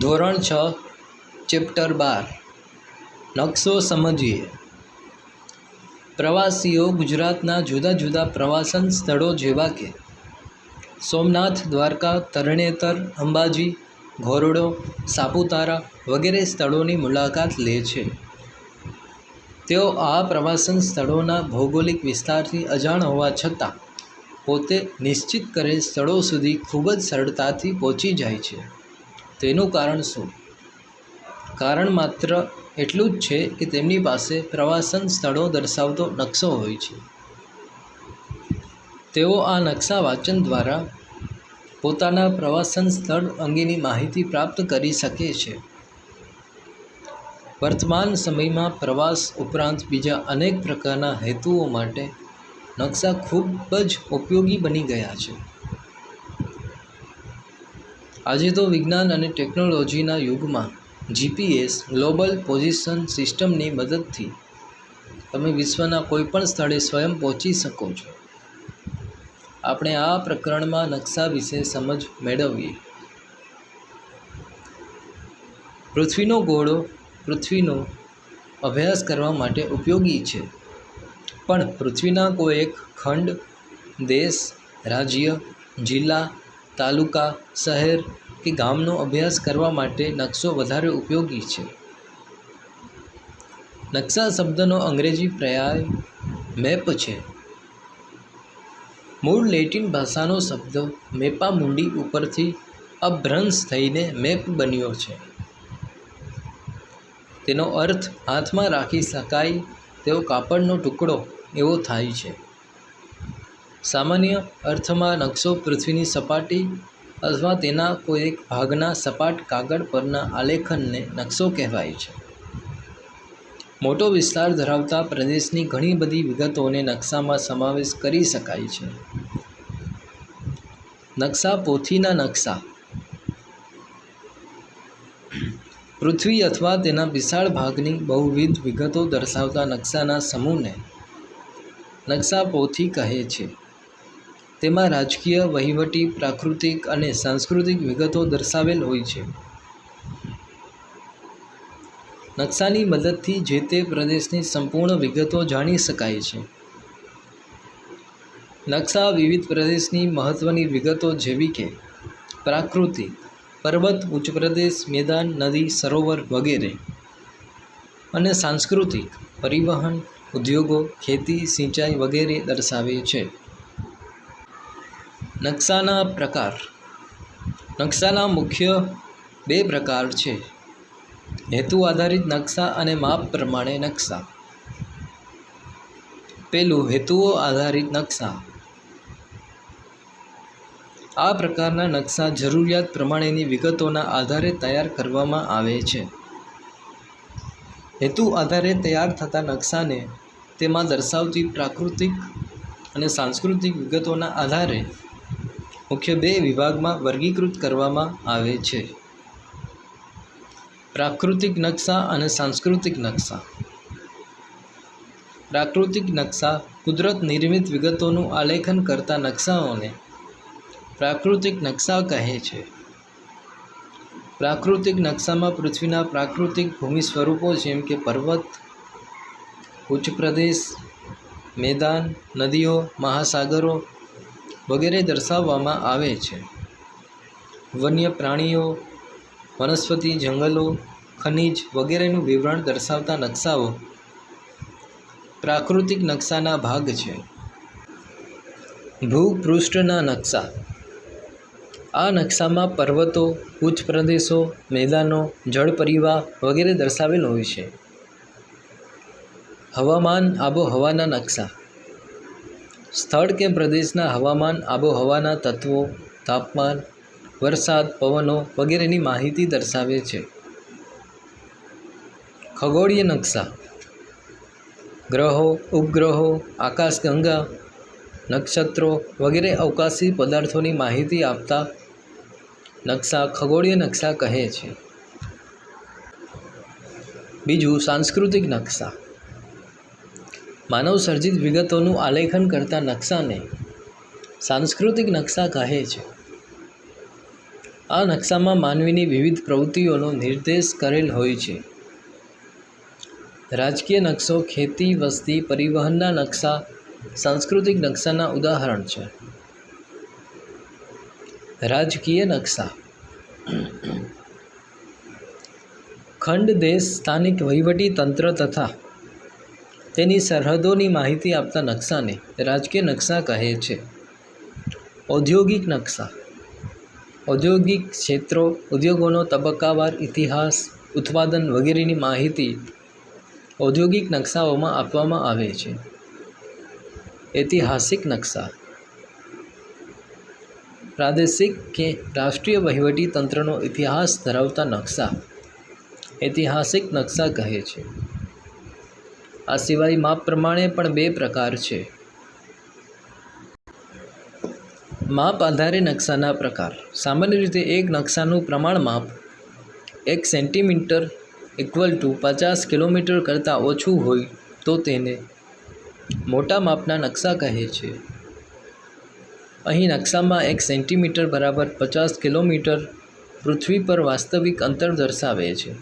ધોરણ છ, ચેપ્ટર બાર. નકશો સમજીએ. પ્રવાસીઓ ગુજરાતના જુદા જુદા પ્રવાસન સ્થળો જેવા કે સોમનાથ, દ્વારકા, તરણેતર, અંબાજી, ઘોરડો, સાપુતારા વગેરે સ્થળોની મુલાકાત લે છે. તેઓ આ પ્રવાસન સ્થળોના ભૌગોલિક વિસ્તારથી અજાણ હોવા છતાં પોતે નિશ્ચિત કરેલ સ્થળો સુધી ખૂબ જ સરળતાથી પહોંચી જાય છે. તેનું કારણ શું? કારણ માત્ર એટલું જ છે કે તેમની પાસે પ્રવાસન સ્થળો દર્શાવતો નકશો હોય છે. તેઓ આ નકશા વાંચન દ્વારા પોતાના પ્રવાસન સ્થળ અંગેની માહિતી પ્રાપ્ત કરી શકે છે. વર્તમાન સમયમાં પ્રવાસ ઉપરાંત બીજા અનેક પ્રકારના હેતુઓ માટે નકશા ખૂબ જ ઉપયોગી બની ગયા છે. આજે તો વિજ્ઞાન અને ટેકનોલોજીના યુગમાં જીપીએસ ગ્લોબલ પોઝિશન સિસ્ટમની મદદથી તમે વિશ્વના કોઈપણ સ્થળે સ્વયં પહોંચી શકો છો. આપણે આ પ્રકરણમાં નકશા વિશે સમજ મેળવીએ. પૃથ્વીનો ગોળો પૃથ્વીનો અભ્યાસ કરવા માટે ઉપયોગી છે. પણ પૃથ્વીના કોઈ એક ખંડ, દેશ, રાજ્ય, જિલ્લા તાલુકા, શહેર કે ગામનો અભ્યાસ કરવા માટે નકશો વધારે ઉપયોગી છે. નકશા શબ્દનો અંગ્રેજી પર્યાય મેપ છે. મૂળ લેટિન ભાષાનો શબ્દ મેપા મુંડી ઉપરથી અભ્રંશ થઈને મેપ બન્યો છે. તેનો અર્થ હાથમાં રાખી શકાય તેવો કાપડનો ટુકડો એવો થાય છે. સામાન્ય અર્થમાં નકશો પૃથ્વીની સપાટી અથવા તેના કોઈ એક ભાગના સપાટ કાગળ પરના આલેખનને નકશો કહેવાય છે. મોટો વિસ્તાર ધરાવતા પ્રદેશની ઘણી બધી વિગતોને નકશામાં સમાવેશ કરી શકાય છે. નકશા પોથીના નકશા. પૃથ્વી અથવા તેના વિશાળ ભાગની બહુવિધ વિગતો દર્શાવતા નકશાના સમૂહને નકશા પોથી કહે છે. તેમાં રાજકીય, વહીવટી, પ્રાકૃતિક અને સાંસ્કૃતિક વિગતો દર્શાવેલ હોય છે. નકશાની મદદથી જે તે પ્રદેશની સંપૂર્ણ વિગતો જાણી શકાય છે. નકશા વિવિધ પ્રદેશની મહત્ત્વની વિગતો જેવી કે પ્રાકૃતિક પર્વત ઉચ્ચ પ્રદેશ મેદાન, નદી, સરોવર વગેરે અને સાંસ્કૃતિક પરિવહન, ઉદ્યોગો, ખેતી, સિંચાઈ વગેરે દર્શાવે છે. નકશાના પ્રકાર. નકશાના મુખ્ય બે પ્રકાર છે. હેતુ આધારિત નકશા અને માપ પ્રમાણે નકશા. પેલું હેતુઓ આધારિત નકશા. આ પ્રકારના નકશા જરૂરિયાત પ્રમાણેની વિગતોના આધારે તૈયાર કરવામાં આવે છે. હેતુ આધારે તૈયાર થતા નકશાને તેમાં દર્શાવતી પ્રાકૃતિક અને સાંસ્કૃતિક વિગતોના આધારે મુખ્ય બે વિભાગમાં વર્ગીકૃત કરવામાં આવે છે. પ્રાકૃતિક નકશા અને સાંસ્કૃતિક નકશા. પ્રાકૃતિક નકશા કુદરત નિર્મિત વિગતોનું આલેખન કરતા નકશાઓને પ્રાકૃતિક નકશા કહે છે. પ્રાકૃતિક નકશામાં પૃથ્વીના પ્રાકૃતિક ભૂમિ સ્વરૂપો જેમ કે પર્વત, ઉચ્ચ પ્રદેશ, મેદાન, નદીઓ, મહાસાગરો વગેરે દર્શાવવામાં આવે છે. વન્ય પ્રાણીઓ, વનસ્પતિ, જંગલો, ખનિજ વગેરેનું વિવરણ દર્શાવતા નકશાઓ પ્રાકૃતિક નકશાના ભાગ છે. ભૂપૃષ્ઠના નકશા. આ નકશામાં પર્વતો ઉચ્ચ પ્રદેશો મેદાનો જળ પરિવાહ વગેરે દર્શાવેલ હોય છે. હવામાન આબોહવાના નકશા. સ્થળ કે પ્રદેશના હવામાન, આબોહવાના તત્વો, તાપમાન, વરસાદ, પવનો વગેરેની માહિતી દર્શાવે છે. ખગોળીય નકશા. ગ્રહો, ઉપગ્રહો આકાશગંગા નક્ષત્રો વગેરે અવકાશી પદાર્થોની માહિતી આપતા નકશા ખગોળીય નકશા કહે છે. બીજું સાંસ્કૃતિક નકશા. માનવ સર્જિત વિગતોનું આલેખન કરતા નકશાને સાંસ્કૃતિક નકશા કહે છે. આ નકશામાં માનવીની વિવિધ પ્રવૃત્તિઓનો નિર્દેશ કરેલ હોય છે. રાજકીય નકશો ખેતી, વસ્તી, પરિવહનના નકશા, સાંસ્કૃતિક નકશાના ઉદાહરણ છે. રાજકીય નકશા. ખંડ દેશ, સ્થાનિક વહીવટી તંત્ર તથા તેની સરહદોની માહિતી આપતા નકશાને રાજકીય નકશા કહે છે. ઔદ્યોગિક નકશા. ઔદ્યોગિક ક્ષેત્રો, ઉદ્યોગોનો તબક્કાવાર ઇતિહાસ, ઉત્પાદન વગેરેની માહિતી ઔદ્યોગિક નકશાઓમાં આપવામાં આવે છે. ઐતિહાસિક નકશા. પ્રાદેશિક કે રાષ્ટ્રીય વહીવટી તંત્રનો ઇતિહાસ ધરાવતા નકશા. ઐતિહાસિક નકશા કહે છે. આ સિવાય માપ પ્રમાણે પણ બે પ્રકાર છે. માપ આધારે નકશાના પ્રકાર. સામાન્ય રીતે એક નકશાનું પ્રમાણ માપ એક સેન્ટીમીટર ઇક્વલ ટુ પચાસ કિલોમીટર કરતાં ઓછું હોય તો તેને મોટા માપના નકશા કહે છે. અહીં નકશામાં એક સેન્ટીમીટર બરાબર પચાસ કિલોમીટર પૃથ્વી પર વાસ્તવિક અંતર દર્શાવે છે.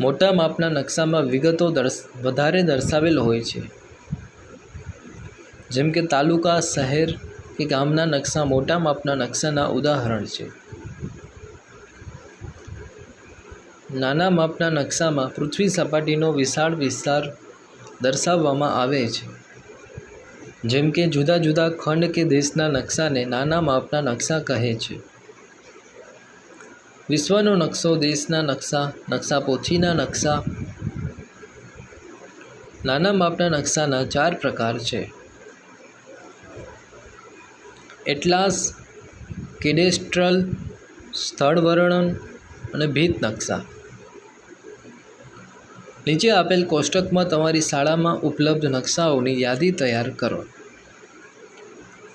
મોટા માપના નકશામાં વિગતો દર્શ, વધારે દર્શાવેલ હોય છે. જેમ કે તાલુકા, શહેર કે ગામના નકશા મોટા માપના નકશાના ઉદાહરણ છે. નાના માપના નકશામાં પૃથ્વી સપાટીનો વિશાળ વિસ્તાર દર્શાવવામાં આવે છે. જેમ કે જુદા જુદા ખંડ કે દેશના નકશાને નાના માપના નકશા કહે છે. વિશ્વનો નકશો, દેશના નકશા નકશા પોથીના નકશા, નાના માપના નકશાના ચાર પ્રકાર છે. એટલાસ, કેડેસ્ટ્રલ સ્થળ વર્ણન અને ભીત નકશા. નીચે આપેલ કોષ્ટકમાં તમારી શાળામાં ઉપલબ્ધ નકશાઓની યાદી તૈયાર કરો.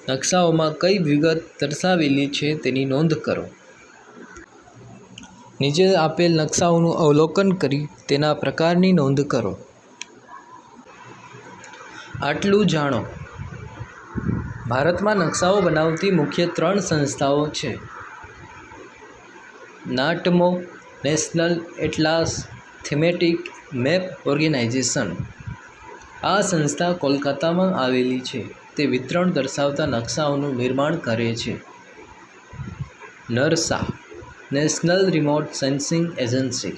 નકશાઓમાં કઈ વિગત દર્શાવેલી છે તેની નોંધ કરો. નીચે આપેલ નકશાઓનું અવલોકન કરી તેના પ્રકારની નોંધ કરો. આટલું જાણો. ભારતમાં નકશાઓ બનાવતી મુખ્ય ત્રણ સંસ્થાઓ છે. NATMO, national atlas, thematic map organisation. આ સંસ્થા કોલકાતામાં આવેલી છે. તે વિતરણ દર્શાવતા નકશાઓનું નિર્માણ કરે છે. NRSA national remote sensing agency.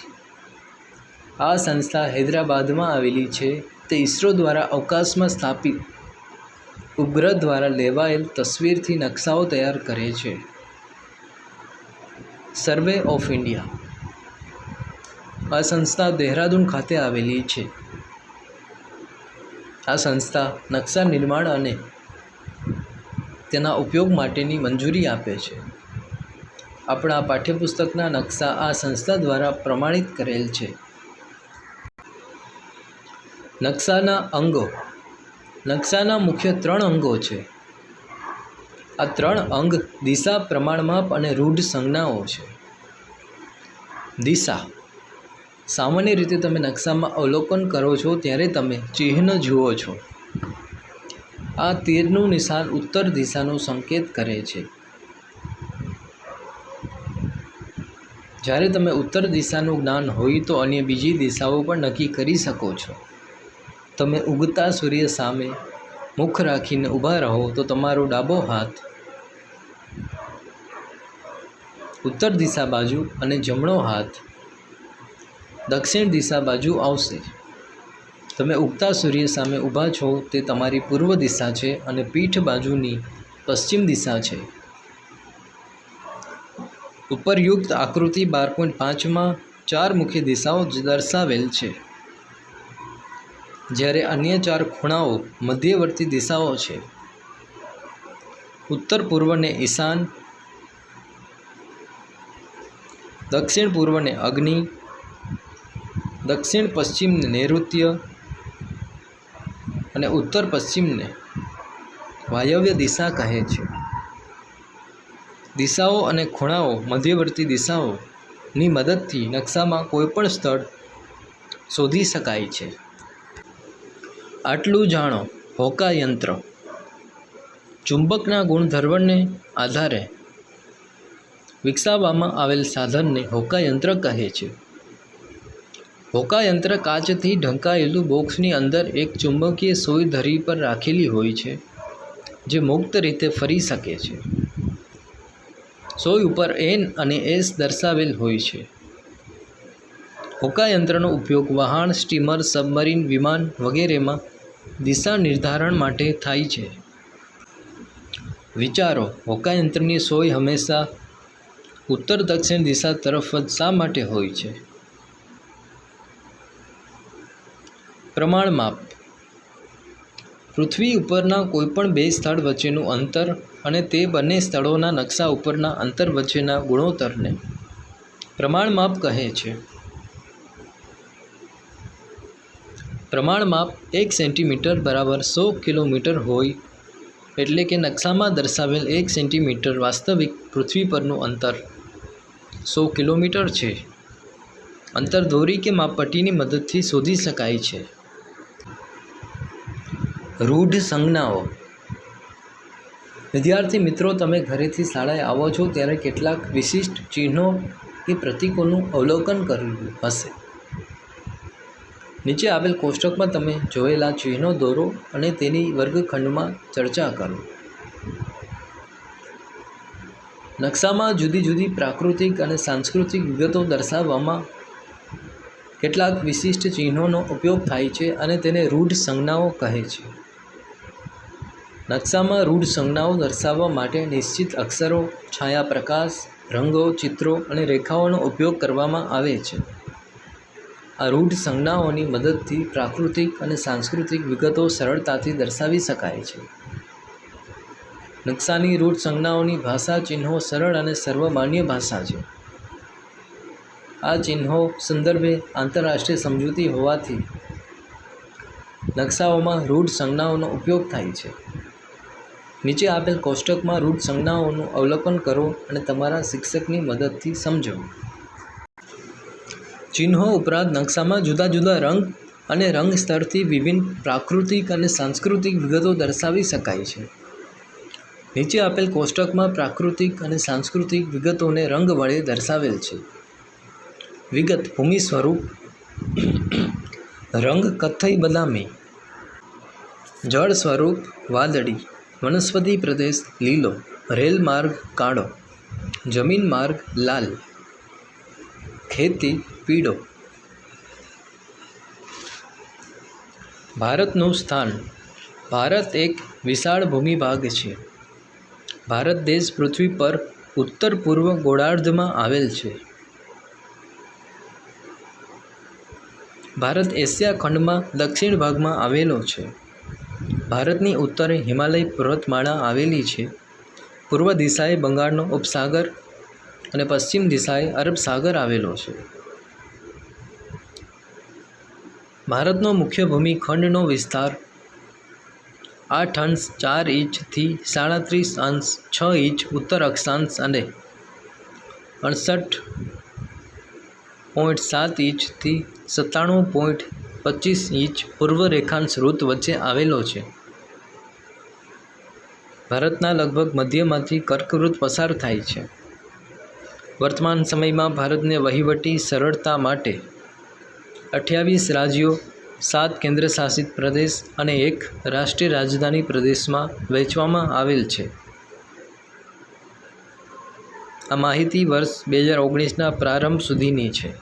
આ સંસ્થા હૈદરાબાદમાં આવેલી છે. તે ઇસરો દ્વારા અવકાશમાં સ્થાપિત ઉપગ્રહ દ્વારા લેવાયેલ તસવીરથી નકશાઓ તૈયાર કરે છે. Survey of India. આ સંસ્થા દહેરાદૂન ખાતે આવેલી છે. આ સંસ્થા નકશા નિર્માણ અને તેના ઉપયોગ માટેની મંજૂરી આપે છે. આપણા પાઠ્યપુસ્તકના નકશા આ સંસ્થા દ્વારા પ્રમાણિત કરેલ છે. નકશાના અંગો. નકશાના મુખ્ય ત્રણ અંગો છે. આ ત્રણ અંગ દિશા, પ્રમાણમાપ અને રૂઢ સંજ્ઞાઓ છે. દિશા. સામાન્ય રીતે તમે નકશામાં અવલોકન કરો છો ત્યારે તમે ચિહ્ન જુઓ છો. આ તીરનું નિશાન ઉત્તર દિશાનો સંકેત કરે છે. જ્યારે તમે ઉત્તર દિશાનું જ્ઞાન હોય તો અન્ય બીજી દિશાઓ પણ નક્કી કરી શકો છો. તમે ઉગતા સૂર્ય સામે મુખ રાખીને ઊભા રહો તો તમારો ડાબો હાથ ઉત્તર દિશા બાજુ અને જમણો હાથ દક્ષિણ દિશા બાજુ આવશે. તમે ઉગતા સૂર્ય સામે ઊભા છો તે તમારી પૂર્વ દિશા છે અને પીઠ બાજુની પશ્ચિમ દિશા છે. ઉપરયુક્ત આકૃતિ બાર પોઈન્ટ પાંચમાં ચાર મુખ્ય દિશાઓ દર્શાવેલ છે. જ્યારે અન્ય ચાર ખૂણાઓ મધ્યવર્તી દિશાઓ છે. ઉત્તર પૂર્વને ઈશાન, દક્ષિણ પૂર્વને અગ્નિ, દક્ષિણ પશ્ચિમને નૈઋત્ય અને ઉત્તર પશ્ચિમને વાયવ્ય દિશા કહે છે. દિશાઓ અને ખૂણાઓ, મધ્યવર્તી દિશાઓની મદદથી નકશામાં કોઈપણ સ્થળ શોધી શકાય છે. આટલું જાણો, હોકા યંત્ર. ચુંબકના ગુણધર્મને આધારે વિકસાવવામાં આવેલ સાધનને હોકા યંત્ર કહે છે. હોકાયંત્ર કાચથી ઢંકાયેલું બોક્સની અંદર એક ચુંબકીય સોય ધરી પર રાખેલી હોય છે, જે મુક્ત રીતે ફરી શકે છે. સોય ઉપર એન અને એસ દર્શાવેલ હોય છે. હોકાયંત્રનો ઉપયોગ વહાણ સ્ટીમર, સબમરીન, વિમાન વગેરેમાં દિશા નિર્ધારણ માટે થાય છે. વિચારો, હોકાયંત્રની સોય હંમેશા ઉત્તર દક્ષિણ દિશા તરફ જ શા માટે હોય છે? પ્રમાણમાપ પૃથ્વી ઉપરના કોઈપણ બે સ્થળ વચ્ચેનું અંતર અને તે બંને સ્થળોના નકશા ઉપરના અંતર વચ્ચેના ગુણોત્તરને પ્રમાણ માપ કહે છે. પ્રમાણ માપ એક સેન્ટીમીટર બરાબર સો કિલોમીટર હોય એટલે કે નકશામાં દર્શાવેલ એક સેન્ટીમીટર વાસ્તવિક પૃથ્વી પરનું અંતર સો કિલોમીટર છે. અંતર દોરી કે માપપટ્ટીની મદદથી શોધી શકાય છે. રૂઢ સંજ્ઞાઓ વિદ્યાર્થી મિત્રો, તમે ઘરેથી શાળાએ આવો છો ત્યારે કેટલાક વિશિષ્ટ ચિહ્નો કે પ્રતીકોનું અવલોકન કર્યું હશે. નીચે આવેલ કોષ્ટકમાં તમે જોયેલા ચિહ્નો દોરો અને તેની વર્ગખંડમાં ચર્ચા કરો. નકશામાં જુદી જુદી પ્રાકૃતિક અને સાંસ્કૃતિક વિગતો દર્શાવવામાં કેટલાક વિશિષ્ટ ચિહ્નોનો ઉપયોગ થાય છે અને તેને રૂઢ સંજ્ઞાઓ કહે છે. નકશામાં રૂઢ સંજ્ઞાઓ દર્શાવવા માટે નિશ્ચિત અક્ષરો, છાયા પ્રકાશ, રંગો, ચિત્રો અને રેખાઓનો ઉપયોગ કરવામાં આવે છે. આ રૂઢ સંજ્ઞાઓની મદદથી પ્રાકૃતિક અને સાંસ્કૃતિક વિગતો સરળતાથી દર્શાવી શકાય છે. નકશાની રૂઢ સંજ્ઞાઓની ભાષા ચિહ્નો સરળ અને સર્વમાન્ય ભાષા છે. આ ચિહ્નો સંદર્ભે આંતરરાષ્ટ્રીય સમજૂતી હોવાથી નકશાઓમાં રૂઢ સંજ્ઞાઓનો ઉપયોગ થાય છે. નીચે આપેલ કોષ્ટકમાં રૂઢ સંજ્ઞાઓનું અવલોકન કરો અને તમારા શિક્ષકની મદદથી સમજો. ચિહ્નો ઉપરાંત નકશામાં જુદા જુદા રંગ અને રંગ સ્તરથી વિભિન્ન પ્રાકૃતિક અને સાંસ્કૃતિક વિગતો દર્શાવી શકાય છે. નીચે આપેલ કોષ્ટકમાં પ્રાકૃતિક અને સાંસ્કૃતિક વિગતોને રંગ વડે દર્શાવેલ છે. વિગત ભૂમિ સ્વરૂપ. રંગ કથ્થઈ બદામી. જળ સ્વરૂપ. વાદળી. વનસ્પતિ પ્રદેશ લીલો, રેલ માર્ગ કાળો, જમીન માર્ગ લાલ, ખેતી પીળો. ભારતનું સ્થાન, ભારત એક વિશાળ ભૂમિભાગ છે. ભારત દેશ પૃથ્વી પર ઉત્તર પૂર્વ ગોળાર્ધમાં આવેલ છે. ભારત એશિયા ખંડમાં દક્ષિણ ભાગમાં આવેલો છે. ભારતની ઉત્તરે હિમાલય પર્વતમાળા આવેલી છે. પૂર્વ દિશાએ બંગાળનો ઉપસાગર અને પશ્ચિમ દિશાએ અરબ સાગર આવેલો છે. ભારતનો મુખ્ય ભૂમિખંડનો વિસ્તાર આઠ અંશ ચાર ઇંચથી સાડત્રીસ અંશ છ ઇંચ ઉત્તર અક્ષાંશ અને અડસઠ પોઈન્ટ સાત ઇંચથી સત્તાણું પોઈન્ટ પચીસ ઇંચ પૂર્વ રેખાંશ ઋત વચ્ચે આવેલો છે. ભારતના લગભગ મધ્યમાંથી કર્કવૃત પસાર થાય છે. વર્તમાન સમયમાં ભારતને વહીવટી સરળતા માટે અઠ્યાવીસ રાજ્યો, સાત કેન્દ્રશાસિત પ્રદેશ અને એક રાષ્ટ્રીય રાજધાની પ્રદેશમાં વહેંચવામાં આવેલ છે. આ માહિતી વર્ષ બે હજાર ઓગણીસના પ્રારંભ સુધીની છે.